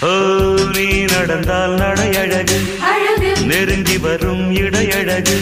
ஓ நீ நடந்தால் நடையழகு. அழகு. நெருங்கி வரும் இடையழகு.